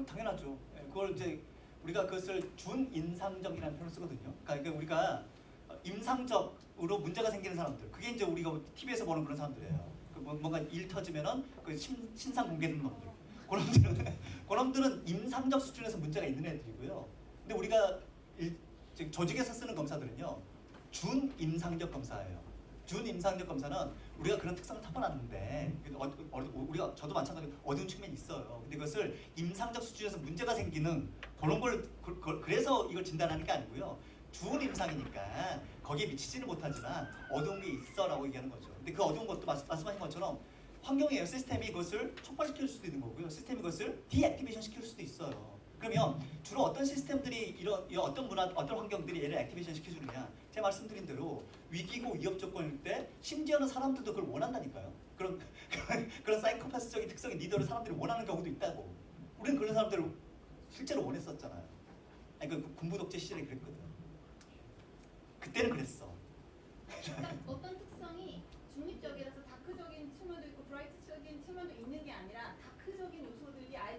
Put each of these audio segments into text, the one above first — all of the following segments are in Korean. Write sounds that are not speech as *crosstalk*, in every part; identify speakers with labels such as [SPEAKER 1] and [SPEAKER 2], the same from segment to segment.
[SPEAKER 1] 그건 당연하죠. 예, 그걸 이제 우리가 그것을 준인상적이라는 표현을 쓰거든요. 그러니까 우리가 임상적으로 문제가 생기는 사람들, 그게 이제 우리가 TV에서 보는 그런 사람들이에요. 그 뭐- 뭔가 일 터지면은 그 신, 신상 공개되는 놈들. 그놈들은 *laughs* 그놈들은 임상적 수준에서 문제가 있는 애들이고요. 근데 우리가 조직에서 쓰는 검사들은요, 준임상적 검사예요. 준 임상적 검사는 우리가 그런 특성을 타고났는데 어, 어, 우리가 저도 마찬가지로 어두운 측면이 있어요. 근데 그것을 임상적 수준에서 문제가 생기는 그런 걸 그, 그, 그래서 이걸 진단하는 게 아니고요. 준임상이니까 거기에 미치지는 못하지만 어두운 게 있어라고 얘기하는 거죠. 근데 그 어두운 것도 말씀- 말씀하신 것처럼 환경이에요. 시스템이 그것을 촉발시킬 수도 있는 거고요. 시스템이 그것을 디액티베이션 시킬 수도 있어요. 그러면 주로 어떤 시스템들이 이런 이런 어떤 문화, 어떤 환경들이 얘를 액티베이션 시켜주느냐? 제가 말씀드린 대로 위기고 위협 조건일 때 심지어는 사람들도 그걸 원한다니까요. 그런 *laughs* 그런, 사이코패스적인 특성의 리더를 사람들이 원하는 경우도 있다고. 우리는 그런 사람들을 실제로 원했었잖아요. 아니 그 군부 독재 시절에 그랬거든. 그때는 그랬어.
[SPEAKER 2] 그러니까 어떤 특성이 중립적이라서 다크적인 측면도 있고 브라이트적인 측면도 있는 게 아니라 다크적인 요소들이 아예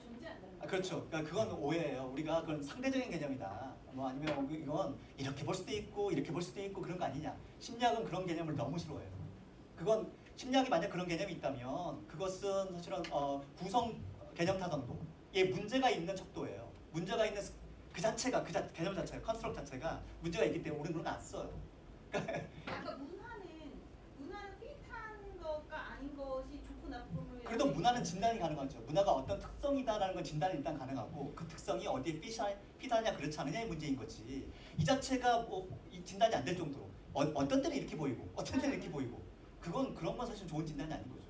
[SPEAKER 1] 그렇죠. 그러니까 그건 오해예요. 우리가 그건 상대적인 개념이다. 뭐 아니면 그- 이건 이렇게 볼 수도 있고 이렇게 볼 수도 있고 그런 거 아니냐. 심리학은 그런 개념을 너무 싫어해요. 그건 심리학이 만약 그런 개념이 있다면 그것은 사실은 어, 구성 개념 타당도에 문제가 있는 척도예요. 문제가 있는 스- 그 자체가 그 자, 개념 자체가 컨스트럭 자체가 문제가 있기 때문에 우리는 그런 거 안 써요. 그러니까
[SPEAKER 2] 아까 문화는 문화는 핏한 것과 아닌 것이 좋고 나쁨을
[SPEAKER 1] 그래도 문화는 진단이 가능하죠. 문화가 어떤 특성이다라는 건 진단이 일단 가능하고 그 특성이 어디에 핏하냐 그렇지 않느냐의 문제인 거지. 이 자체가 뭐이 진단이 안 될 정도로 어, 어떤 때는 이렇게 보이고 어떤 때는 이렇게 보이고 그건 그런 건 사실 좋은 진단이 아닌 거죠.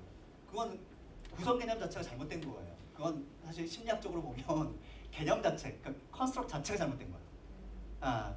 [SPEAKER 1] 그건 구성 개념 자체가 잘못된 거예요. 그건 사실 심리학적으로 보면 *laughs* 개념 자체, 그 컨스트럭 자체가 잘못된 거예요. 아